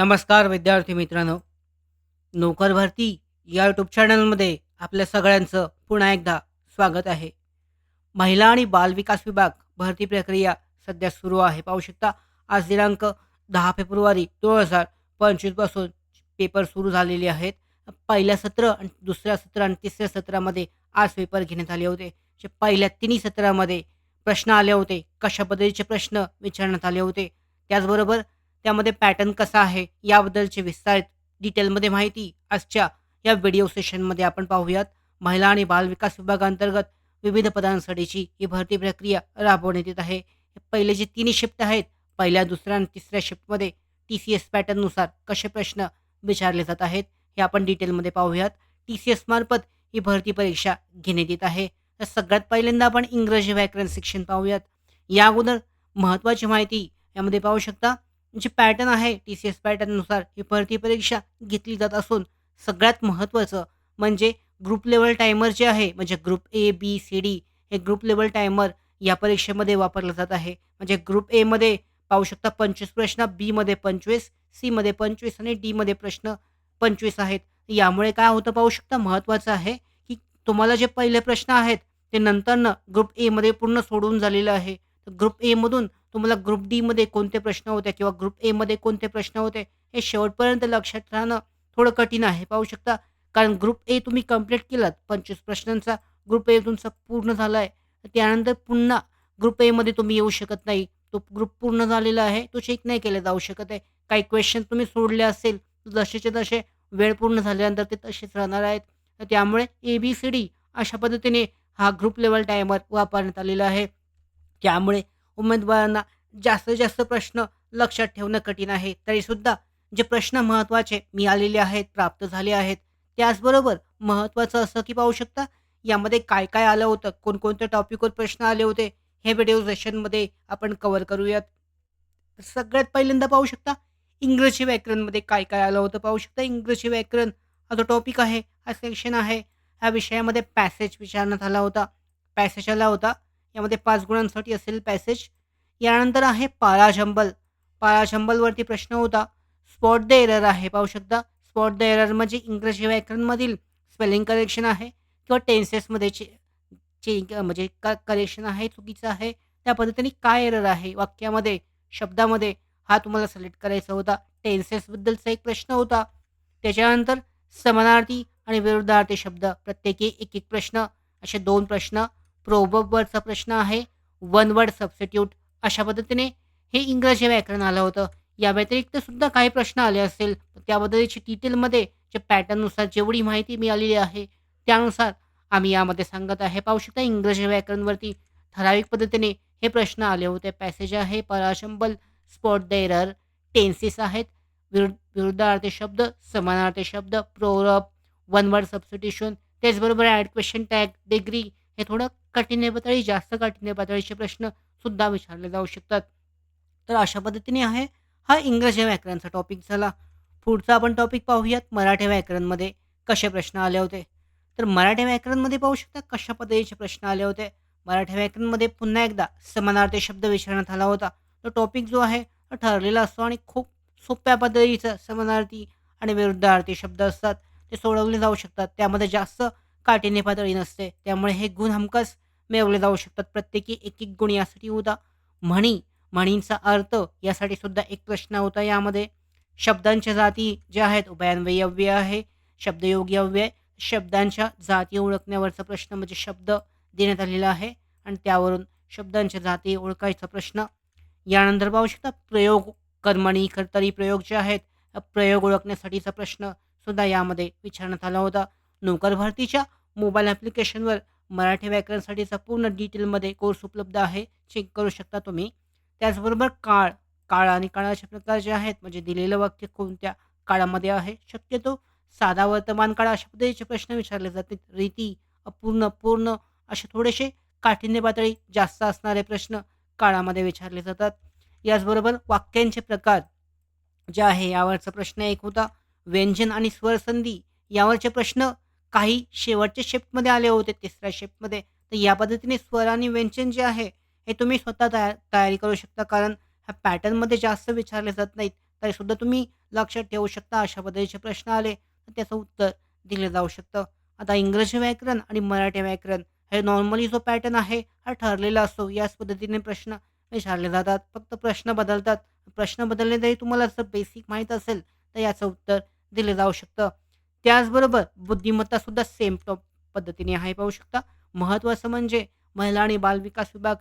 नमस्कार विद्यार्थी मित्रांनो. नोकर भरती या यूट्यूब चॅनलमध्ये आपल्या सगळ्यांचं पुन्हा एकदा स्वागत आहे. महिला आणि बालविकास विभाग भरती प्रक्रिया सध्या सुरू आहे. पाहू शकता आज दिनांक दहा फेब्रुवारी दोन हजार पंचवीसपासून पेपर सुरू झालेले आहेत. पहिल्या सत्र आणि दुसऱ्या सत्र आणि तिसऱ्या सत्रामध्ये आज पेपर घेण्यात आले होते. जे पहिल्या तिन्ही सत्रामध्ये प्रश्न आले होते कशा पद्धतीचे प्रश्न विचारण्यात आले होते त्याचबरोबर त्यामध्ये पॅटर्न कसा आहे याबद्दलची विस्तारित डिटेलमध्ये माहिती आजच्या या व्हिडिओ सेशनमध्ये आपण पाहूयात. महिला आणि बालविकास विभागांतर्गत विविध पदांसाठीची ही भरती प्रक्रिया राबवण्यात येत आहे. पहिले जे तिन्ही शिफ्ट आहेत पहिल्या दुसऱ्या आणि तिसऱ्या शिफ्टमध्ये टी सी एस पॅटर्ननुसार कसे प्रश्न विचारले जात आहेत हे आपण डिटेलमध्ये पाहूयात. टी सी एस मार्फत ही भरती परीक्षा घेण्यात येत आहे. तर सगळ्यात पहिल्यांदा आपण इंग्रजी व्याकरण शिक्षण पाहूयात. या अगोदर महत्त्वाची माहिती यामध्ये पाहू शकता. जी पॅटर्न आहे टी सी एस पॅटर्ननुसार ही भरती परीक्षा घेतली जात असून सगळ्यात महत्त्वाचं म्हणजे ग्रुप लेवल टायमर जे आहे म्हणजे group A B C D हे ग्रुप लेवल टायमर या परीक्षेमध्ये वापरलं जात आहे. म्हणजे ग्रुप एमध्ये पाहू शकता पंचवीस प्रश्न बीमध्ये पंचवीस सीमध्ये पंचवीस आणि डीमध्ये प्रश्न पंचवीस आहेत. यामुळे काय होतं पाहू शकता महत्त्वाचं आहे की तुम्हाला जे पहिले प्रश्न आहेत ते नंतरनं ग्रुप एमध्ये पूर्ण सोडून झालेलं आहे. तर ग्रुप एमधून तुम्हाला ग्रुप डीमध्ये कोणते प्रश्न होते किंवा ग्रुप एमध्ये कोणते प्रश्न होते हे शेवटपर्यंत लक्षात राहणं थोडं कठीण आहे. पाहू शकता कारण ग्रुप ए तुम्ही कंप्लीट केलात पंचवीस प्रश्नांचा ग्रुप ए तुमचा पूर्ण झाला आहे त्यानंतर पुन्हा ग्रुप एमध्ये तुम्ही येऊ शकत नाही. तो ग्रुप पूर्ण झालेला आहे तो चेक नाही केला जाऊ शकत आहे. काही क्वेश्चन तुम्ही सोडले असेल तर जसेचे तसे वेळ पूर्ण झाल्यानंतर ते तसेच राहणार आहेत. त्यामुळे ए बी सी डी अशा पद्धतीने हा ग्रुप लेवल टायमर वापरण्यात आलेला आहे. त्यामुळे उमेदवारांना जास्तीत जास्त प्रश्न लक्षात ठेवणं कठीण आहे. तरीसुद्धा जे प्रश्न महत्त्वाचे मिळालेले आहेत प्राप्त झाले आहेत त्याचबरोबर महत्त्वाचं असं की पाहू शकता यामध्ये काय काय आलं होतं कोणकोणत्या टॉपिकवर प्रश्न आले होते हे व्हिडिओ सेशनमध्ये आपण कवर करूयात. सगळ्यात पहिल्यांदा पाहू शकता इंग्रजी व्याकरणमध्ये काय काय आलं होतं पाहू शकता. इंग्रजी व्याकरण हा जो टॉपिक आहे हा सेक्शन आहे ह्या विषयामध्ये पॅसेज विचारण्यात आला होता. पॅसेज आला होता. यामध्ये पाच गुणांसाठी असेल पॅसेज. यानंतर आहे पाराजंबल पाराजंबलवरती प्रश्न होता स्पॉट द एरर आहे. पाहू शकता स्पॉट द एरर म्हणजे इंग्रजी व्याकरणमधील स्पेलिंग करेक्शन आहे किंवा टेन्सेसमध्ये चे चे म्हणजे क करेक्शन आहे चुकीचं आहे. त्या पद्धतीने काय एरर आहे? वाक्यामध्ये शब्दामध्ये हा तुम्हाला सिलेक्ट करायचा होता. टेन्सेसबद्दलचा एक प्रश्न होता. त्याच्यानंतर समानार्थी आणि विरुद्धार्थी शब्द प्रत्येकी एक एक प्रश्न असे दोन प्रश्न. प्रोबबवरचा प्रश्न आहे. वन वर्ड सबस्टिट्यूट अशा पद्धतीने हे इंग्रजी व्याकरण आलं होतं. या व्यतिरिक्त सुद्धा काही प्रश्न आले असेल. त्याबद्दलची डिटेलमध्ये जे पॅटर्ननुसार जेवढी माहिती मिळालेली आहे त्यानुसार आम्ही यामध्ये सांगत आहे. पाहू शकता इंग्रजी व्याकरणवरती ठराविक पद्धतीने हे प्रश्न आले होते. पॅसेज आहे parajumbles spot the error tenses आहेत. विरुद्ध विरुद्धार्थी शब्द समानार्थी शब्द प्रोरब वन वर्ड सबस्टिट्यूशन त्याचबरोबर ॲड क्वेश्चन टॅग डिग्री हे थोडं कठीण पातळी जास्त कठीण पातळीचे प्रश्न सुद्धा विचारले जाऊ शकतात. तर अशा पद्धतीने आहे हा इंग्रजी व्याकरणचा टॉपिक झाला. पुढचा आपण टॉपिक पाहूयात मराठी व्याकरणमध्ये कसे प्रश्न आले होते. तर मराठी व्याकरणमध्ये पाहू शकता कशा पद्धतीचे प्रश्न आले होते. मराठी व्याकरणमध्ये पुन्हा एकदा समानार्थी शब्द विचारण्यात आला होता. तो टॉपिक जो आहे तो ठरलेला असतो आणि खूप सोप्या पद्धतीचं समानार्थी आणि विरुद्धार्थी शब्द असतात. ते सोडवले जाऊ शकतात. त्यामध्ये जास्त काटेने पातळी नसते. त्यामुळे हे गुण हमखास मिळवले जाऊ शकतात. प्रत्येकी एक एक गुण यासाठी होता. म्हणी म्हणींचा अर्थ यासाठी सुद्धा एक प्रश्न होता यामध्ये. शब्दांच्या जाती ज्या आहेत उभयान्वयी अव्यय आहे. शब्दयोगी अव्यय शब्दांच्या जाती ओळखण्यावरचा प्रश्न म्हणजे शब्द देण्यात आलेला आहे. आणि त्यावरून शब्दांच्या जाती ओळखायचा प्रश्न. यानंतर पाहू शकता प्रयोग कर्मणी कर्तरी प्रयोग जे आहेत प्रयोग ओळखण्यासाठीचा प्रश्न सुद्धा यामध्ये विचारण्यात आला होता. नोकर भरतीच्या मोबाईल ॲप्लिकेशनवर मराठी व्याकरणसाठीचा पूर्ण डिटेलमध्ये कोर्स उपलब्ध आहे. चेक करू शकता तुम्ही. त्याचबरोबर काळ काळ आणि काळाचे प्रकार जे आहेत. म्हणजे दिलेलं वाक्य कोणत्या काळामध्ये आहे? शक्यतो साधा वर्तमान काळ अशा पद्धतीचे प्रश्न विचारले जातात. रीती अपूर्ण पूर्ण असे थोडेसे काठिण्य पातळी जास्त असणारे प्रश्न काळामध्ये विचारले जातात. याचबरोबर वाक्यांचे प्रकार जे आहे यावरचा प्रश्न एक होता. व्यंजन आणि स्वरसंधी यावरचे प्रश्न काही शेवटच्या शिफ्टमध्ये आले होते तिसऱ्या शिफ्टमध्ये तर या पद्धतीने स्वर आणि व्यंजन जे आहे हे तुम्ही स्वतः तया तयारी करू शकता कारण ह्या पॅटर्नमध्ये जास्त विचारले जात नाहीत तरीसुद्धा तुम्ही लक्षात ठेवू शकता. अशा पद्धतीचे प्रश्न आले तर त्याचं उत्तर दिलं जाऊ शकतं. आता इंग्रजी व्याकरण आणि मराठी व्याकरण हे नॉर्मली जो पॅटर्न आहे हा ठरलेला असतो. याच पद्धतीने प्रश्न विचारले जातात. फक्त प्रश्न बदलतात. प्रश्न बदलले तरी तुम्हाला जर बेसिक माहीत असेल तर याचं उत्तर दिलं जाऊ शकतं. त्याचबरोबर बुद्धिमत्तासुद्धा सेम टॉप पद्धतीने आहे पाहू शकता. महत्त्वाचं म्हणजे महिला आणि बालविकास विभाग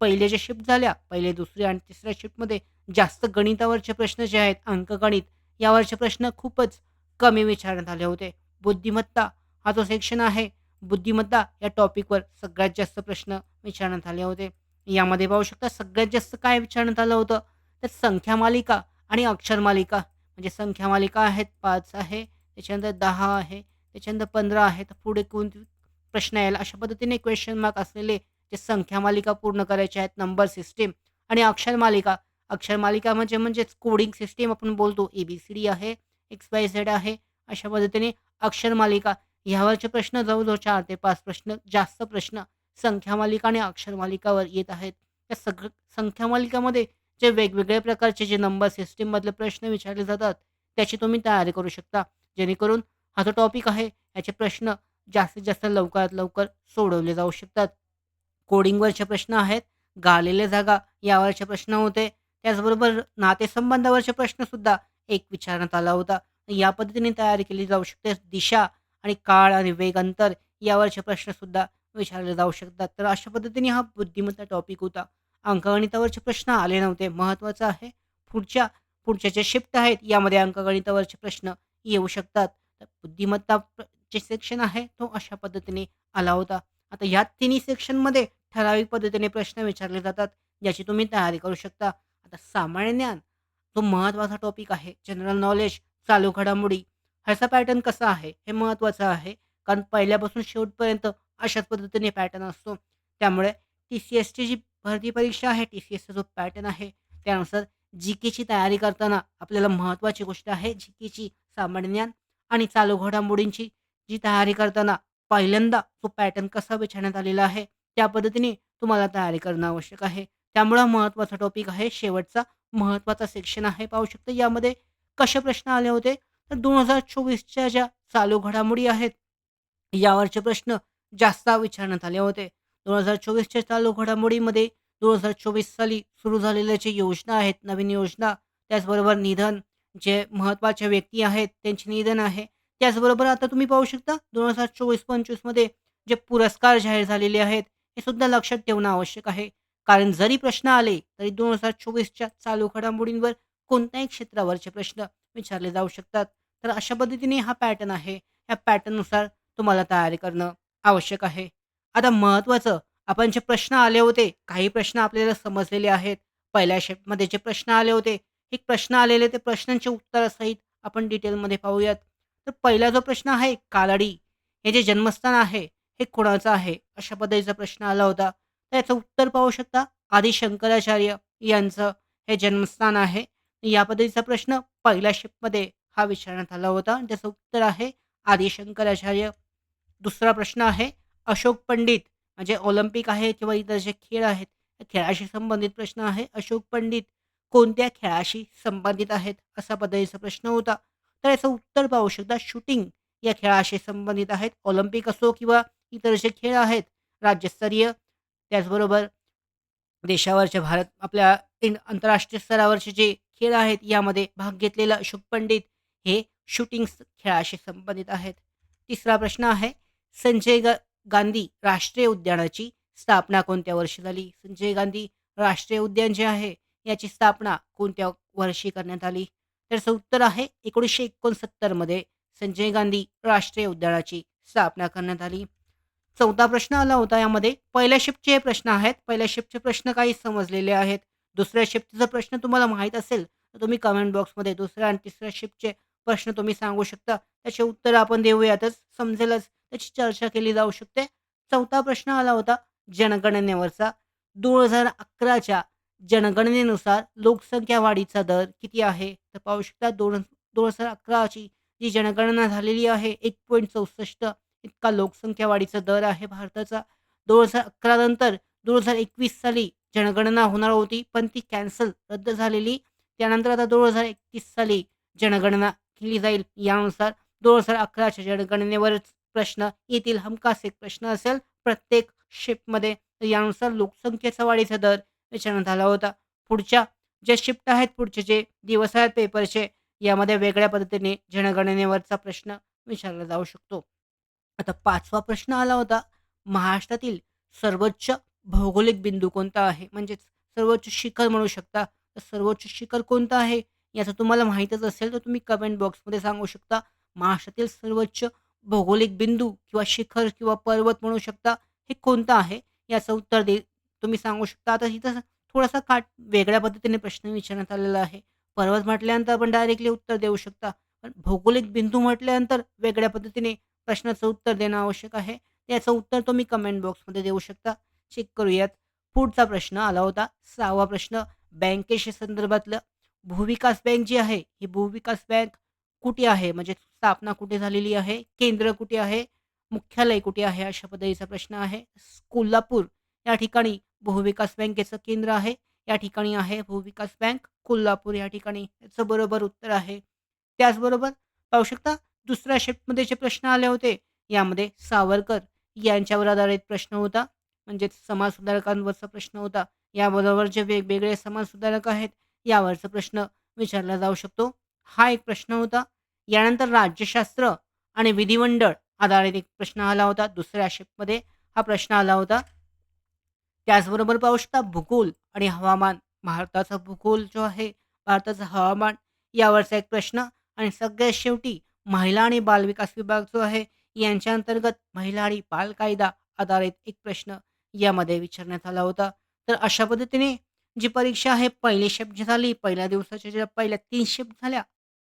पहिले जे शिफ्ट झाल्या, पहिले, दुसरी आणि तिसऱ्या शिफ्टमध्ये जास्त गणितावरचे प्रश्न जे आहेत, अंकगणित यावरचे प्रश्न खूपच कमी विचारण्यात आले होते. बुद्धिमत्ता हा जो सेक्शन आहे, बुद्धिमत्ता या टॉपिकवर सगळ्यात जास्त प्रश्न विचारण्यात आले होते. यामध्ये पाहू शकता सगळ्यात जास्त काय विचारण्यात आलं होतं, तर संख्या मालिका आणि अक्षर मालिका. म्हणजे संख्या मालिका आहेत पाच आहे, त्याच्यानंतर दहा आहे, त्याच्यानंतर 15 आहे. तर पुढे कोणते प्रश्न यायला अशा पद्धतीने क्वेश्चन मार्क असलेले जे संख्या मालिका पूर्ण करायचे आहेत, नंबर सिस्टीम आणि अक्षर मालिका. अक्षर मालिका म्हणजे म्हणजेच कोडिंग सिस्टीम आपण बोलतो. ए-बी-सी-डी आहे, एक्स-वाय-झेड आहे. अशा पद्धतीने अक्षर मालिका ह्यावरचे प्रश्न जवळजवळ चार ते पाच प्रश्न जास्त प्रश्न संख्या मालिका आणि अक्षर मालिकावर येत आहेत. त्या सग संख्या मालिकामध्ये जे वेगवेगळ्या प्रकारचे जे नंबर सिस्टीममधले प्रश्न विचारले जातात, त्याची तुम्ही तयारी करू शकता. जेणेकरून हा जो टॉपिक आहे, याचे प्रश्न जास्तीत जास्त लवकरात लवकर सोडवले जाऊ शकतात. कोडिंगवरचे प्रश्न आहेत, गालेले जागा यावरचे प्रश्न होते. त्याचबरोबर नातेसंबंधावरचे प्रश्नसुद्धा एक विचारण्यात आला होता. या पद्धतीने तयारी केली जाऊ शकते. दिशा आणि काळ आणि वेग, अंतर यावरचे प्रश्नसुद्धा विचारले जाऊ शकतात. तर अशा पद्धतीने हा बुद्धिमत्ता टॉपिक होता. अंकगणितावरचे प्रश्न आले नव्हते. महत्त्वाचं आहे पुढच्या पुढच्या ज्या शिफ्ट आहेत, यामध्ये अंकगणितावरचे प्रश्न येऊ शकतात. तर बुद्धिमत्ता जे सेक्शन आहे, तो अशा पद्धतीने आला होता. आता या तिन्ही सेक्शनमध्ये ठराविक पद्धतीने प्रश्न विचारले जातात, ज्याची तुम्ही तयारी करू शकता. आता सामान्य ज्ञान जो महत्त्वाचा टॉपिक आहे, जनरल नॉलेज, चालू घडामोडी ह्याचा पॅटर्न कसा आहे, हे महत्त्वाचं आहे. कारण पहिल्यापासून शेवटपर्यंत अशाच पद्धतीने पॅटर्न असतो. त्यामुळे टी-सी-एसची जी भरती परीक्षा आहे, टी-सी-एसचा जो पॅटर्न आहे, त्यानुसार जी-केची तयारी करताना आपल्याला महत्त्वाची गोष्ट आहे, जी-केची सामान्य ज्ञान आणि चालू घडामोडींची जी तयारी करताना पहिल्यांदा तो पॅटर्न कसा विचारण्यात आलेला आहे, त्या पद्धतीने तुम्हाला तयारी करणं आवश्यक आहे. त्यामुळं महत्त्वाचा टॉपिक आहे. शेवटचा महत्त्वाचा सेक्शन आहे. पाहू शकता यामध्ये कसे प्रश्न आले होते, तर 2024च्या ज्या चालू घडामोडी आहेत, यावरचे प्रश्न जास्त विचारण्यात आले होते. 2024च्या चालू घडामोडीमध्ये 2024 साली सुरू झालेल्या ज्या योजना आहेत, नवीन योजना, त्याचबरोबर निधन, जे महत्त्वाच्या व्यक्ती आहेत, त्यांचे निधन आहे. त्याचबरोबर आता तुम्ही पाहू शकता दोन हजार चोवीस पंचवीसमध्ये जे पुरस्कार जाहीर झालेले आहेत, हे सुद्धा लक्षात ठेवणं आवश्यक आहे. कारण जरी प्रश्न आले, तरी 2024च्या चालू घडामोडींवर कोणत्याही क्षेत्रावरचे प्रश्न विचारले जाऊ शकतात. तर अशा पद्धतीने हा पॅटर्न आहे. या पॅटर्ननुसार तुम्हाला तयारी करणं आवश्यक आहे. आता महत्त्वाचं आपण जे प्रश्न आले होते, काही प्रश्न आपल्याला समजलेले आहेत. पहिल्या शेपमध्ये जे प्रश्न आले होते, हे प्रश्न आलेले ते प्रश्नांचे उत्तरासहित आपण डिटेलमध्ये पाहूयात. तर पहिला जो प्रश्न आहे, कालाडी हे जे जन्मस्थान आहे, हे कोणाचं आहे? अशा पद्धतीचा प्रश्न आला होता. तर याचं उत्तर पाहू शकता, आदी शंकराचार्य यांचं हे जन्मस्थान आहे. या पद्धतीचा प्रश्न पहिल्या शिफ्टमध्ये हा विचारण्यात आला होता. त्याचं उत्तर आहे आदी शंकराचार्य. दुसरा प्रश्न आहे, अशोक पंडित म्हणजे ऑलिम्पिक आहे किंवा इतर जे खेळ आहेत, त्या खेळाशी संबंधित प्रश्न आहे. अशोक पंडित कोणत्या खेळाशी संबंधित आहेत? असा पद्धतीचा प्रश्न होता. तर याचं उत्तर पाहू शकता, शूटिंग या खेळाशी संबंधित आहेत. ऑलिम्पिक असो किंवा इतर जे खेळ आहेत राज्यस्तरीय, त्याचबरोबर देशावरचे भारत आपल्या इन आंतरराष्ट्रीय स्तरावरचे जे खेळ आहेत, यामध्ये भाग घेतलेला अशोक पंडित हे शूटिंग खेळाशी संबंधित आहेत. तिसरा प्रश्न आहे, संजय गा गांधी राष्ट्रीय उद्यानाची स्थापना कोणत्या वर्षी झाली? संजय गांधी राष्ट्रीय उद्यान जे आहे, याची स्थापना कोणत्या वर्षी करण्यात आली? त्याचं उत्तर आहे एकोणीसशे एकोणसत्तरमध्ये संजय गांधी राष्ट्रीय उद्यानाची स्थापना करण्यात आली. चौथा प्रश्न आला होता यामध्ये. पहिल्या शिफ्टचे हे प्रश्न आहेत. पहिल्या शिफ्टचे प्रश्न काही समजलेले आहेत. दुसऱ्या शिफ्टचा प्रश्न तुम्हाला माहीत असेल, तर तुम्ही कमेंट बॉक्समध्ये दुसऱ्या आणि तिसऱ्या शिफ्टचे प्रश्न तुम्ही सांगू शकता. त्याचे उत्तर आपण देऊयातच, समजेलच. त्याची चर्चा केली जाऊ शकते. चौथा प्रश्न आला होता जनगणनेवरचा. 2011च्या जनगणनेनुसार लोकसंख्या वाढीचा दर किती आहे? तर पाहू शकता दोन 2011ची जी जनगणना झालेली आहे 1.64 इतका लोकसंख्या वाढीचा दर आहे भारताचा. 2011 नंतर 2021 साली जनगणना होणार होती, पण ती कॅन्सल रद्द झालेली. त्यानंतर आता दोन हजार एकतीस साली जनगणना केली जाईल यानुसार दोन हजार अकराच्या जनगणनेवरच प्रश्न येतील हमखास एक प्रश्न असेल प्रत्येक शेपमध्ये यानुसार लोकसंख्येचा वाढीचा दर विचारण्यात आला होता. पुढच्या जे शिफ्ट आहेत पुढचे जे दिवस आहेत पेपरचे यामध्ये वेगळ्या पद्धतीने जनगणनेवरचा प्रश्न विचारला जाऊ शकतो. आता पाचवा प्रश्न आला होता. महाराष्ट्रातील सर्वोच्च भौगोलिक बिंदू कोणता आहे? म्हणजेच सर्वोच्च शिखर म्हणू शकता. तर सर्वोच्च शिखर कोणतं आहे? याचं तुम्हाला माहीतच असेल तर तुम्ही कमेंट बॉक्समध्ये सांगू शकता. महाराष्ट्रातील सर्वोच्च भौगोलिक बिंदू किंवा शिखर किंवा पर्वत म्हणू शकता. हे कोणतं आहे? याचं उत्तर दे तुम्ही सांगू शकता. आता इथं थोडासा काट वेगळ्या पद्धतीने प्रश्न विचारण्यात आलेला आहे. पर्वत म्हटल्यानंतर आपण डायरेक्टली उत्तर देऊ शकता. पण भौगोलिक बिंदू म्हटल्यानंतर वेगळ्या पद्धतीने प्रश्नाचं उत्तर देणं आवश्यक आहे. याचं उत्तर तुम्ही कमेंट बॉक्समध्ये देऊ शकता. चेक करूयात. पुढचा प्रश्न आला होता. सहावा प्रश्न बँकेशी संदर्भातलं भूविकास बँक जी आहे ही भूविकास बँक कुठे आहे? म्हणजे स्थापना कुठे झालेली आहे? केंद्र कुठे आहे? मुख्यालय कुठे आहे? अशा पद्धतीचा प्रश्न आहे. कोल्हापूर या ठिकाणी भूविकास बँकेचं केंद्र आहे. या ठिकाणी आहे भूविकास बँक. कोल्हापूर या ठिकाणी याचं बरोबर उत्तर आहे. त्याचबरोबर पाहू शकता दुसऱ्या शिफ्टमध्ये जे प्रश्न आले होते यामध्ये सावरकर यांच्यावर आधारित प्रश्न होता. म्हणजेच समाजसुधारकांवरचा प्रश्न होता. याबरोबर जे वेगवेगळे समाजसुधारक आहेत यावरचा प्रश्न विचारला जाऊ शकतो. हा एक प्रश्न होता. यानंतर राज्यशास्त्र आणि विधिमंडळ आधारित एक प्रश्न आला होता. दुसऱ्या शिफ्टमध्ये हा प्रश्न आला होता. त्याचबरोबर पाहू शकता भूगोल आणि हवामान. भारताचा भूगोल जो आहे भारताचं हवामान यावरचा एक प्रश्न आणि सगळ्यात शेवटी महिला आणि बालविकास विभाग जो आहे यांच्या अंतर्गत महिला आणि बाल कायदा आधारित एक प्रश्न यामध्ये विचारण्यात आला होता. तर अशा पद्धतीने जी परीक्षा आहे पहिली शिफ्ट जी झाली पहिल्या दिवसाच्या ज्या पहिल्या तीन शिफ्ट झाल्या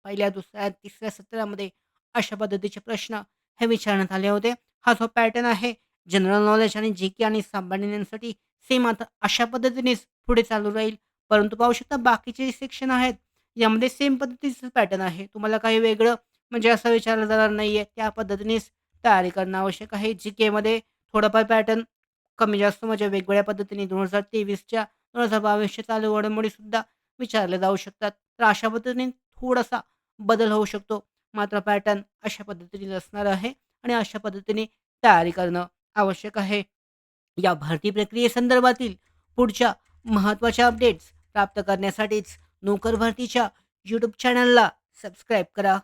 पहिल्या दुसऱ्या तिसऱ्या सत्रामध्ये अशा पद्धतीचे प्रश्न हे विचारण्यात आले होते. हा जो पॅटर्न आहे जनरल नॉलेज आणि जी के आणि सामान्यांसाठी सेम आता अशा पद्धतीनेच पुढे चालू राहील. परंतु पाहू शकता बाकीचे सेक्शन आहेत यामध्ये सेम पद्धतीचं पॅटर्न आहे. तुम्हाला काही वेगळं म्हणजे असं विचारलं जाणार नाही आहे त्या पद्धतीनेच तयारी करणं आवश्यक आहे. जी केमध्ये थोडंफार पॅटर्न कमी जास्त म्हणजे वेगवेगळ्या पद्धतीने दोन हजार तेवीसच्या दोन हजार बावीसच्या चालू घडामोडीसुद्धा विचारले जाऊ शकतात. तर अशा पद्धतीने थोडासा बदल होऊ शकतो. मात्र पॅटर्न अशा पद्धतीने असणार आहे आणि अशा पद्धतीने तयारी करणं आवश्यक आहे. या भरती प्रक्रियेसंदर्भातील पुढच्या महत्त्वाच्या अपडेट्स प्राप्त करण्यासाठीच नोकर भरतीच्या यूट्यूब चॅनलला सबस्क्राईब करा.